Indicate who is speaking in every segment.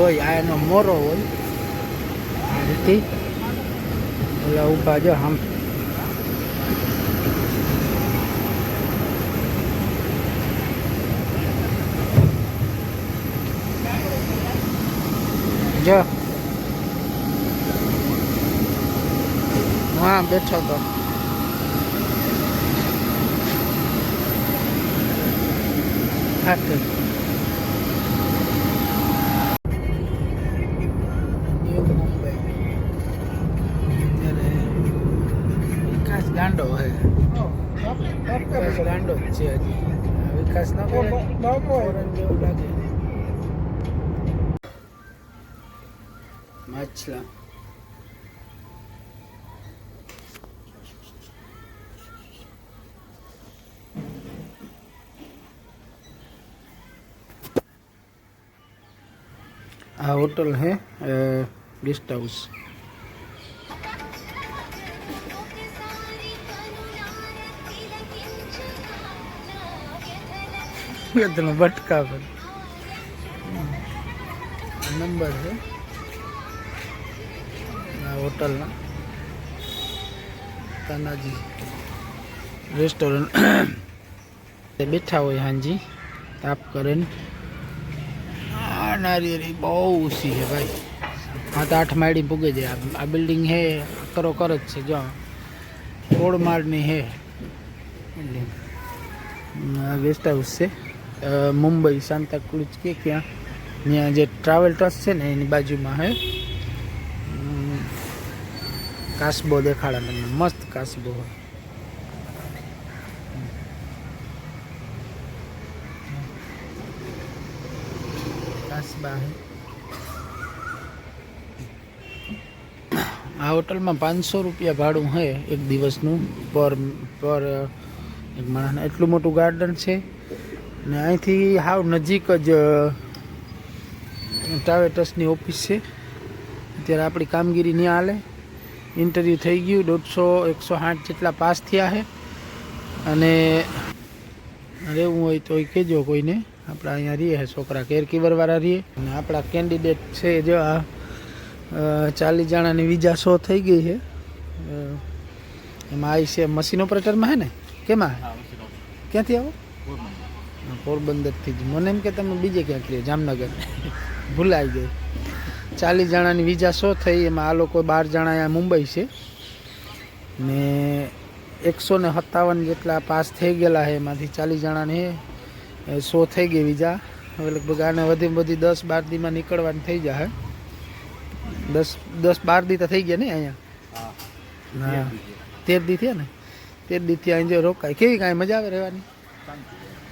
Speaker 1: આ રીતે હોય આ એનો મોરો હોય આ રીતે ઓલા ઊભા જો આમ જો હા બેઠો તો હાટે ગાંડો હે. ગાંડો છે હજી. વિકાસ ન કરે. લાગે. માછલા. આ હોટલ હે ગેસ્ટ હાઉસ. વેદનો બટકા પર. નંબર છે. આ હોટલના. તાનાજી. રેસ્ટોરન્ટ. બેઠા હોય હાંજી. તાપ કરે આ નારિયેરી બહુ ઊંચી છે ભાઈ. સાત આઠ માળી પૂગે છે. આ બિલ્ડિંગ હે, કરો કર જ છે, જો. રોડ માળની હે. બિલ્ડિંગ. ગેસ્ટ હાઉસ છે. મુંબઈ સાંતાક્રુઝ કે ક્યાં? ત્યાં જે ટ્રાવેલ ટ્રસ્ટ છે ને, એની બાજુમાં હે. કાસબો દેખાડે મને મસ્ત કાસબો હોય. કાસબા હે. આ હોટલમાં પાંચસો રૂપિયા ભાડું છે એક દિવસનું, પર પર, એક માણસને. એટલું મોટું ગાર્ડન છે. ને અહીંથી હાવ નજીક જ ટ્રાવેટર્સની ઓફિસ છે. અત્યારે આપણી કામગીરી નહીં હાલે. ઇન્ટરવ્યૂ થઈ ગયું દોઢસો એકસો સાઠ જેટલા પાસ થયા છે. અને રહેવું હોય તો એ કહેજો કોઈને. આપણા અહીંયા રહીએ છોકરા કેરકીવરવાળા રહીએ. અને આપણા કેન્ડિડેટ છે જો આ ચાલીસ જણાની વિઝા શો થઈ ગઈ છે. એમાં આવી છે મશીન ઓપરેટરમાં છે ને? કેમાં? ક્યાંથી આવો? પોરબંદરથી જ. મને એમ કે તમે બીજે ક્યાંક રહ્યો જામનગર. ભૂલાઈ ગઈ. ચાલીસ જણાની વિઝા શો થઈ? એમાં આ લોકો બાર જણા અહીંયા મુંબઈ છે. ને એકસો ને સત્તાવન જેટલા પાસ થઈ ગયેલા છે એમાંથી ચાલીસ જણાની શો થઈ ગઈ વિઝા હવે લગભગ આને વધી વધી દસ બાર દીમાં નીકળવાની થઈ જાય. દસ દસ બાર દી તો થઈ ગયા ને અહીંયા? હા. તેર દી થયા ને? તેર દીથી અહીં જો રોકાય. કેવી કાંઈ મજા આવે રહેવાની?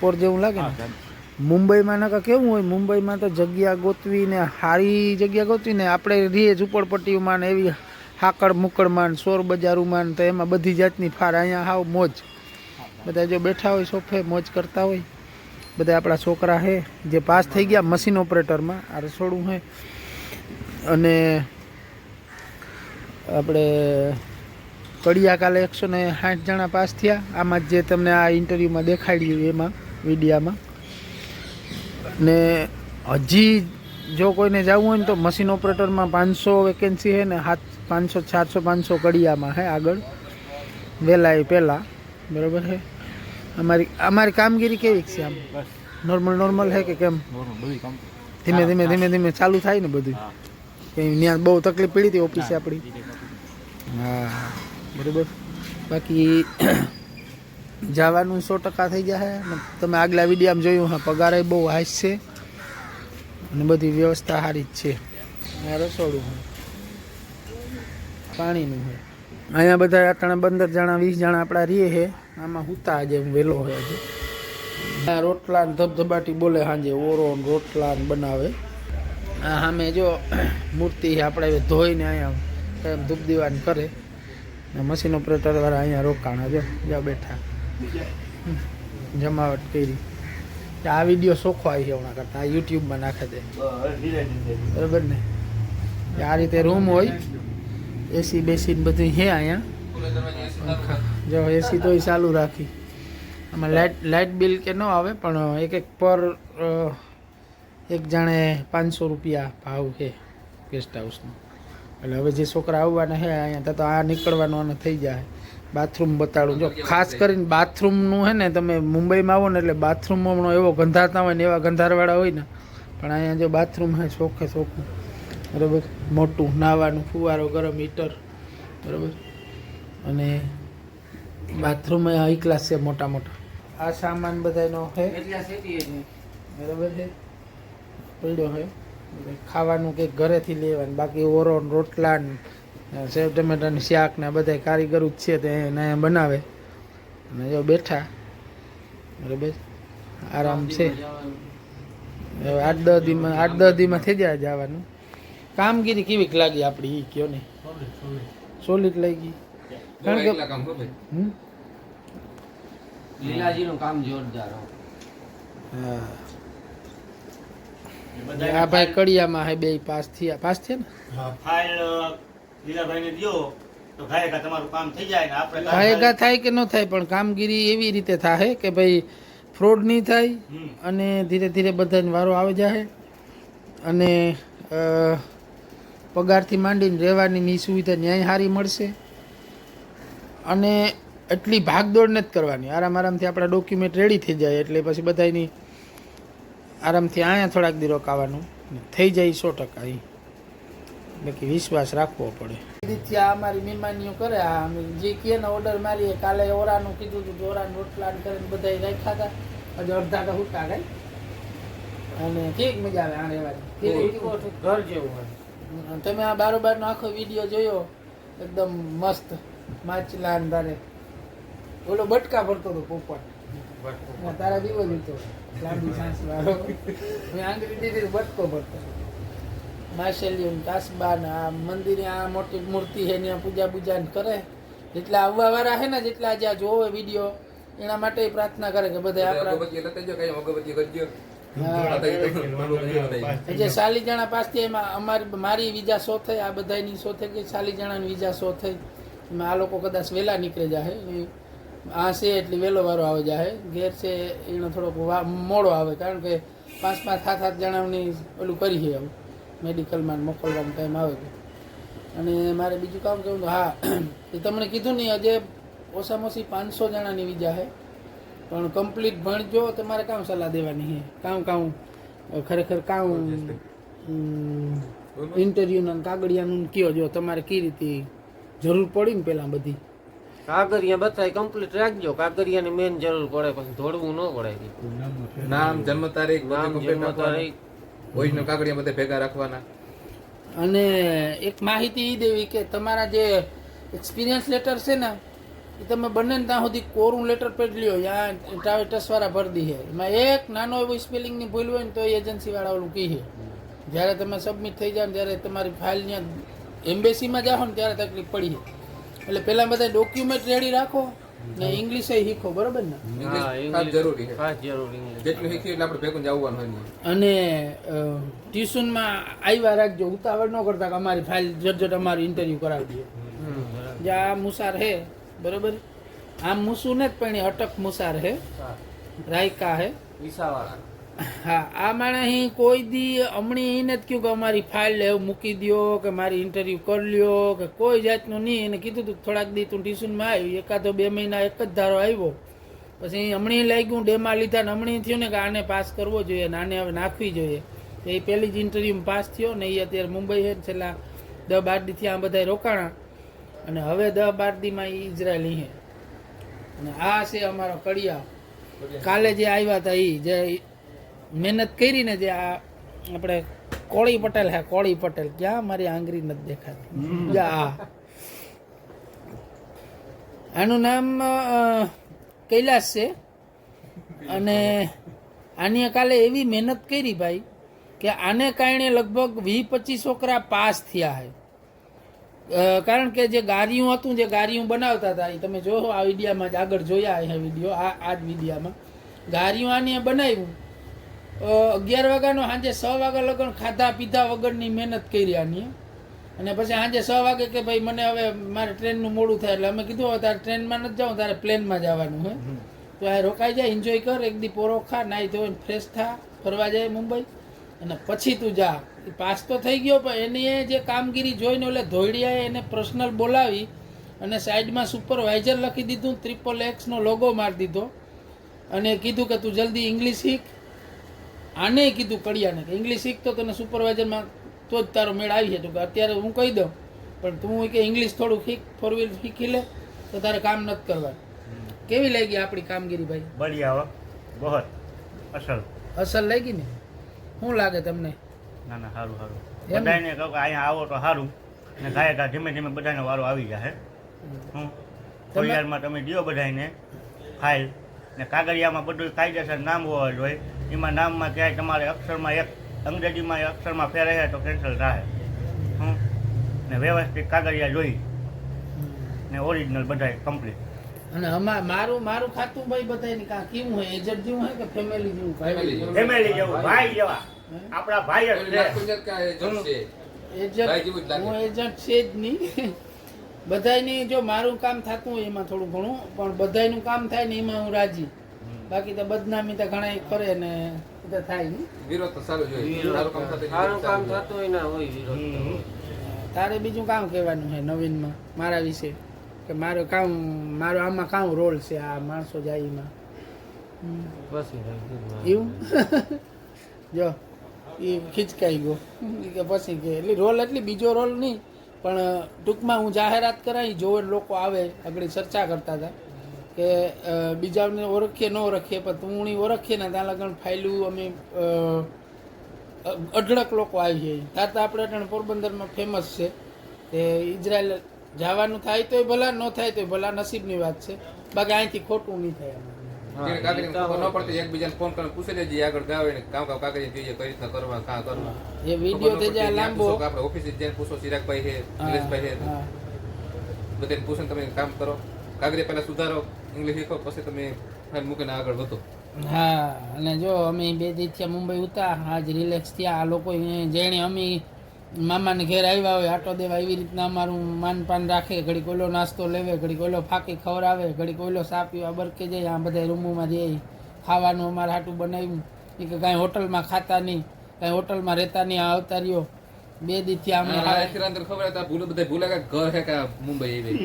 Speaker 1: પોર જેવું લાગે ને? મુંબઈમાં નકા કેવું હોય? મુંબઈમાં તો જગ્યા ગોતવીને સારી જગ્યા ગોતવી ને આપણે રીએ ઝુંપડપટ્ટીઓમાં ને એવી હાકડ મુકડમાં સોર બજારોમાં ને તો એમાં બધી જાતની ફાર. અહીંયા હાવ મોજ. બધા જો બેઠા હોય સોફે મોજ કરતા હોય. બધા આપણા છોકરા છે જે પાસ થઈ ગયા મશીન ઓપરેટરમાં. આ રસોડું છે અને આપણે કડિયા કાલે એકસો ને સાઠ જણા પાસ થયા. આમાં જે તમને આ ઇન્ટરવ્યૂમાં દેખાડ્યું એમાં. વિડીયામાં ને હજી જો કોઈને જવું હોય ને તો મશીન ઓપરેટરમાં પાંચસો વેકેન્સી છે ને સાત પાંચસો સાતસો પાંચસો કડિયામાં છે આગળ. વહેલા એ પહેલાં. બરાબર છે? અમારી અમારી કામગીરી કેવી છે આમ? નોર્મલ નોર્મલ છે કે કેમ? ધીમે ધીમે ધીમે ધીમે ચાલુ થાય ને બધું? કંઈ ત્યાં બહુ તકલીફ પડી હતી ઓફિસે આપણી. હા. બરાબર. બાકી જવાનું સો ટકા થઈ જશે તમે આગલા વિડીયામાં જોયું હા, પગારે બહુ હાઈસ છે. અને બધી વ્યવસ્થા સારી જ છે. આ રસોડું છે પાણીનું હોય અહીંયા બધા અટાણે પંદર જણા, વીસ જણા આપણા રીએ છે આમાં હુતા આજે વહેલો છે આજે. આ રોટલા ને ધબધબાટી બોલે સાંજે ઓરો રોટલા બનાવે. આ સામે જો મૂર્તિ આપણે ધોઈને અહીંયા ધૂપ દીવાન કરે. મશીન ઓપરેટર વાળા અહીંયા રોકાણા જો જ્યાં બેઠા. જમાવટ કરી. આ વીડિયો સોખો આવી છે હમણાં કરતા. આ યુટ્યુબમાં નાખે દે બરાબર ને? આ રીતે રૂમ હોય એસી બેસી ને બધું છે અહીંયા. જો એસી તો ચાલુ રાખી. આમાં લાઇટ લાઇટ બિલ કે ન આવે પણ એક એક પર એક જાણે પાંચસો રૂપિયા ભાવ છે ગેસ્ટ હાઉસનો એટલે હવે જે છોકરા આવવાના છે અહીંયા તો આ નીકળવાનું આને થઈ જાય. બાથરૂમ બતાડું. જો ખાસ કરીને બાથરૂમનું છે ને તમે મુંબઈમાં આવો ને એટલે બાથરૂમમાં એવો ગંધાતા હોય ને એવા ગંધારવાળા હોય ને પણ અહીંયા જો બાથરૂમ છે શોખે શોખું બરાબર? મોટું નાવાનું ફુવારો ગરમ હીટર. બરાબર? અને બાથરૂમ હાઈ ક્લાસ છે મોટા મોટા. આ સામાન બધાનો છે. બરાબર છે? પડ્યો છે ખાવાનું કંઈક ઘરેથી લેવાનું બાકી ઓરો રોટલા ને સેવ ટમેટાની શાક ને બધા કારીગરો જ છે તે એને બનાવે. અને જો બેઠા બરાબર? આરામ છે. આઠ દસ દીમાં આઠ દસ દીમાં થઈ જાય જવાનું. કામગીરી કેવીક લાગી આપણી એ કયો ને? સોલિડ લાગી. કારણ કે
Speaker 2: લીલાજીનું કામ જોરદાર હા.
Speaker 1: આ ભાઈ કડિયામાં હે બે પાસ થયા. પાસ થયા ને?
Speaker 3: ફાઇલ લીલાભાઈને દ્યો તો ગાયકા તમારું કામ થઈ જાય ને આપણે કામ
Speaker 1: થાય. કે ન થાય પણ કામગીરી એવી રીતે થાય કે ભાઈ ફ્રોડ નહીં થાય અને ધીરે ધીરે બધાને વારો આવી જાય અને પગારથી માંડીને રહેવાની ની સુવિધા ન્યાય સારી મળશે. અને એટલી ભાગદોડ નથી કરવાની. આરામ આરામથી આપણા ડોક્યુમેન્ટ રેડી થઈ જાય એટલે પછી બધાની આરામથી અહીંયા થોડાક દી રોકાવાનું. થઈ જાય સો ટકા અહીં બાકી વિશ્વાસ રાખવો પડે. આ અમારી મહેમાનીઓ કરે આ અમે જે કે ને ઓર્ડર મારીએ કાલે ઓરાનું કીધું હતું તો ઓરાનું રોટલા કરીને બધા રાખ્યા હતા. હજુ અડધા તો હુટા ગઈ અને ઠીક મજા આવે આને રહેવાની
Speaker 2: ઘર જેવું હોય.
Speaker 1: તમે આ બારોબારનો આખો વીડિયો જોયો એકદમ મસ્ત માછલા અંધારે ઓલો બટકા ભરતો હતો પોપટ. તારા દીવો લીધો. લાંબી સાંસ વાળો. મેં આંગળી દીધી બટકો ભરતો માછલીઓ કાસબાના ને આ મંદિરે આ મોટી મૂર્તિ છે ત્યાં પૂજા પૂજા કરે. જેટલા આવવા વાળા છે ને જેટલા જ્યાં જોવે વીડિયો એના માટે પ્રાર્થના કરે કે બધા આપણા જે સાલી જણા પાસથી એમાં અમારી મારી વિઝા શો થઈ આ બધાની શો થઈ ગઈ સાલી જણાની વિઝા શો થઈ એમાં આ લોકો કદાચ વહેલા નીકળે જાય આ છે એટલે વહેલો વારો આવે જાય ઘેર છે એનો થોડોક વા- મોડો આવે કારણ કે પાંચ પાંચ સાત સાત જણાની ઓલું કરી છે હવે મેડિકલમાં મોકલવાનો ટાઈમ આવે છે. અને મારે બીજું કામ કહ્યું તો હા એ તમને કીધું નહીં આજે ઓછામાં ઓછી પાંચસો જણાની વિઝા છે. પણ કમ્પ્લીટ ભણજો તમારે કામ સલાહ દેવાની છે. કામ કામ ખરેખર કામ ઇન્ટરવ્યુના કાગળિયાનું ને કયો જો તમારે કઈ રીતે જરૂર પડી ને પેલા બધી?
Speaker 2: કાગરિયા બતાય કમ્પ્લીટ રાખજો. કાગરિયાની મેન જરૂર પડે પછી દોડવું ન પડે.
Speaker 4: નામ જન્મ તારીખ
Speaker 2: નામ જન્મ તારીખ
Speaker 4: ઓરિજિનલ કાગળિયા બધા ભેગા રાખવાના.
Speaker 1: અને એક માહિતી એ દેવી કે તમારા જે એક્સપિરિયન્સ લેટર છે ને એ તમે બંને ત્યાં સુધી કોરું લેટર પેડ લ્યો, યા ટ્રાવેટસ વાળા ભરી એમાં એક નાનો એવો સ્પેલિંગની ભૂલ હોય ને તો એ એજન્સીવાળા ઓલું કહીએ જ્યારે તમે સબમિટ થઈ જાઓ જ્યારે તમારી ફાઇલ ત્યાં એમ્બેસીમાં જાઓ ને ત્યારે તકલીફ પડી એટલે પહેલાં બધા ડોક્યુમેન્ટ રેડી રાખો ને ઇંગ્લિશ શીખો બરોબર ને?
Speaker 4: ખાસ જરૂરી છે.
Speaker 2: ખાસ જરૂરી છે.
Speaker 4: જેટલું શીખીએ એટલે આપણે ભેગું જવાનું હોય
Speaker 1: અને ટ્યુશનમાં આવ્યા રાખજો ઉતાવળ ન કરતા કે અમારી ફાઇલ જટ જટ અમારી ઇન્ટરવ્યૂ કરાવી દે
Speaker 2: હમ,
Speaker 1: જે આ મુસાર હે બરોબર? આમ મુસુ ને જ પણ એ અટક મુસાર હે. રાયકા હે.
Speaker 2: વિસાવાળા.
Speaker 1: હા આ માણે અહીં કોઈ દી હમણી એને જ કહ્યું કે અમારી ફાઇલ એવું મૂકી દ્યો કે મારી ઇન્ટરવ્યૂ કરી લ્યો કે કોઈ જાતનું નહીં. એને કીધું તું થોડાક દી તું ટ્યુશનમાં આવ્યું એકાદો બે મહિના એક જ ધારો આવ્યો પછી હમણાં લાગ્યું ડેમાં લીધા ને હમણાં થયું ને કે આને પાસ કરવો જોઈએ ને આને હવે નાખવી જોઈએ. તો એ પહેલી જ ઇન્ટરવ્યૂમાં પાસ થયો ને એ અત્યારે મુંબઈ છે છેલ્લા દસ બાર દીથી આ બધા રોકાણા. અને હવે દસ બાર દીમાં એ ઇઝરાયલી છે અને આ છે અમારો કડિયા. કાલે જે આવ્યા હતા એ જે મહેનત કરીને જે આ આપણે કોળી પટેલ હે કોળી પટેલ ક્યાં મારી આંગળી નથી દેખાતી. આનું નામ કૈલાસ છે. અને આની કાલે એવી મહેનત કરી ભાઈ કે આને કારણે લગભગ વીસ પચીસ છોકરા પાસ થયા છે કારણ કે જે ગારિયું હતું જે ગારિયું બનાવતા હતા એ તમે જો આ વિડીયામાં જ આગળ જોયા છે વીડિયો આ આ જ વિડીયામાં. ગારિયું આને બનાવ્યું. અગિયાર વાગ્યાનો સાંજે છ વાગ્યા લગન ખાધા પીધા વગરની મહેનત કરી આની. અને પછી સાંજે છ વાગે કે ભાઈ મને હવે મારે ટ્રેનનું મોડું થાય એટલે અમે કીધું હવે તારે ટ્રેનમાં નથી જવું તારે પ્લેનમાં જવાનું હે. તો આ રોકાઈ જાય એન્જોય કર એક દી પોરો ખા નાહી ધોઈને ફ્રેશ થા ફરવા જાય મુંબઈ. અને પછી તું જા. પાસ તો થઈ ગયો પણ એની જે કામગીરી જોઈને એટલે ધોઈડિયાએ એને પર્સનલ બોલાવી અને સાઈડમાં સુપરવાઇઝર લખી દીધું ત્રિપલ એક્સનો લોગો મારી દીધો. અને કીધું કે તું જલ્દી ઇંગ્લિશ શીખ. આને કીધું કડિયાને કે ઇંગ્લિશ શીખતો તને સુપરવાઇઝરમાં તો જ તારો મેળ આવી છે. તો કે અત્યારે હું કહી દઉં. પણ તું કે ઇંગ્લિશ થોડું શીખ ફોર વ્હીલ શીખી લે તો તારે કામ નથી કરવાનું. કેવી લાગી આપણી કામગીરી ભાઈ?
Speaker 3: બઢિયા હો. બહોત. અસલ.
Speaker 1: અસલ લાગી ને? શું લાગે તમને?
Speaker 3: ના ના સારું સારું? બધાને કહું કે અહીંયા આવો તો સારું ને ગાય ગા ધીમે ધીમે બધાને વારો આવી જાય હું? થોડી વારમાં તમે દો બધાને ફાઇલ. ને કાગળિયામાં બધું કાયદેસર નામ હોવા જોઈએ એમાં નામમાં ક્યાંય તમારે અક્ષરમાં એક અંગ્રેજીમાં અક્ષરમાં ફેર રહે તો કેન્સલ થાય હમ? ને વ્યવસ્થિત કાગળિયા જોઈ. ને ઓરિજિનલ બધાય કમ્પ્લીટ
Speaker 1: અને અમાર મારું મારું ખાતું ભાઈ બધાય કા કેવું હોય? એજન્ટ જેવું હોય કે ફેમિલી જેવું
Speaker 4: ફેમિલી જેવું.
Speaker 3: ફેમિલી જેવું. ભાઈ જેવા. આપણા ભાઈ જ
Speaker 4: એજન્ટ.
Speaker 1: હું એજન્ટ છે જ નહીં. બધાયની જો મારું કામ થતું હોય એમાં થોડું ઘણું પણ બધાયનું કામ થાય ને એમાં હું રાજી. બાકી તો બદનામી તો ઘણા કરે ને તો થાય
Speaker 4: વિરોધ તો સારું સારું કામ થતું હોય
Speaker 2: સારું કામ
Speaker 4: સારું જોઈએ.
Speaker 2: થતું હોય ના હોય વિરોધ તો
Speaker 3: હમ.
Speaker 2: હોય.
Speaker 1: તારે બીજું કામ કહેવાનું છે નવીનમાં મારા વિશે કે મારું કામ મારો આમાં કામ રોલ છે આ માણસો જાય
Speaker 2: ગયું.
Speaker 1: એવું જો એ ખીચકાઈ ગયો કે પછી કે એટલે રોલ એટલે બીજો રોલ નહીં પણ ટૂંકમાં હું જાહેરાત કરાવી જોવે લોકો આવે આગળ ચર્ચા કરતા હતા કે બીજાને ઓળખીએ ન ઓળખીએ પણ તું ઓળખીએ ને ત્યાં લગન ફાઇલું અમે અઢળક લોકો આવી જાય. ત્યાં તો આપણે અટાણે પોરબંદરમાં ફેમસ છે. તે ઇઝરાયલ જવાનું થાય તોય ભલા ન થાય તોય ભલા નસીબની વાત છે. બાકી અહીંથી ખોટું નહીં થાય
Speaker 2: તો
Speaker 4: પૂછી
Speaker 1: એ વીડિયો થઈ જાય લાંબો.
Speaker 4: આપણે ઓફિસે જઈને પૂછો ચિરાગભાઈ છે નિલેશભાઈ છે.
Speaker 1: હા,
Speaker 4: બધાને પૂછીને તમે કામ કરો. કાગળિયા પહેલા સુધારો. ઇંગ્લિશ શીખો પછી તમે ફાઇલ મૂકીને આગળ વધો.
Speaker 1: હા અને જો અમે બે દી થયા મુંબઈ ઉતા આજ રિલેક્સ થયા. આ લોકો જેણે અમે મામાને ઘેર આવ્યા હોય આટો દેવા એવી રીતના અમારું માનપાન રાખે. ઘડી કોઈલો નાસ્તો લેવે ઘડી કોઈલો ફાકી ખવડાવે ઘડી કોઈલો સા પીવા બરકે જાય આ બધા રૂમોમાં જઈ ખાવાનું અમારે હાટું બનાવ્યું. એ કે કાંઈ હોટલમાં ખાતા નહીં કાંઈ હોટલમાં રહેતા નહીં આ આવતા રહ્યો બે દી થયા અમે
Speaker 4: આ ખબર હતા ભૂલ બધા ભૂલે કે ઘર હે કે મુંબઈ એવી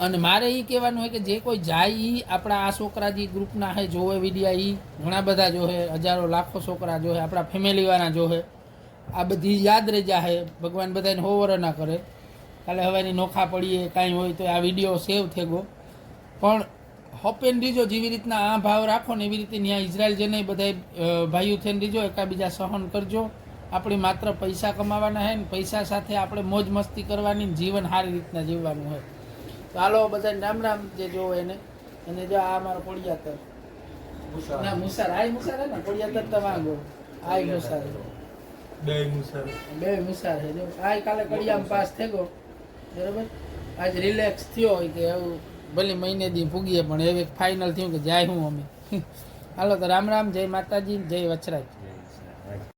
Speaker 1: અને મારે એ કહેવાનું હોય કે જે કોઈ જાય એ આપણા આ છોકરા જે ગ્રુપના હે, જોવે વિડિયા એ ઘણા બધા જોહે હજારો, લાખો છોકરા જોહે આપણા ફેમિલીવાળા જોહે આ બધી યાદ રહી જાહે, ભગવાન બધાને હોવર ના કરે. કાલે હવાની નોખા પડીએ, કાંઈ હોય તો આ વીડિયો સેવ થઈ ગયો પણ એન્ડ રીજો જેવી રીતના આ ભાવ રાખો ને એવી રીતે ત્યાં ઇઝરાયલ જઈને બધા ભાઈઓ થઈને રીજો એકાબીજા સહન કરજો. આપણે માત્ર પૈસા કમાવાના હે ને પૈસા સાથે આપણે મોજ મસ્તી કરવાની જીવન સારી રીતના જીવવાનું હોય તો હાલો બધાને રામ રામ જે જોવો એને. અને જો આ અમારો કોડિયાતર ના મુસાર આય મુસાર ને? કોડિયાતર તો વાંગો આય મુસાર બે મુસાર બે મુસાર છે જો આય કાલે કડિયામાં પાસ થઈ ગયો. બરાબર? આજ રિલેક્સ થયો હોય કે એવું ભલે મહિને દી ભૂગીએ પણ હવે ફાઇનલ થયું કે જાય હું અમે. હાલો તો રામ રામ જય માતાજી જય વચરાજ.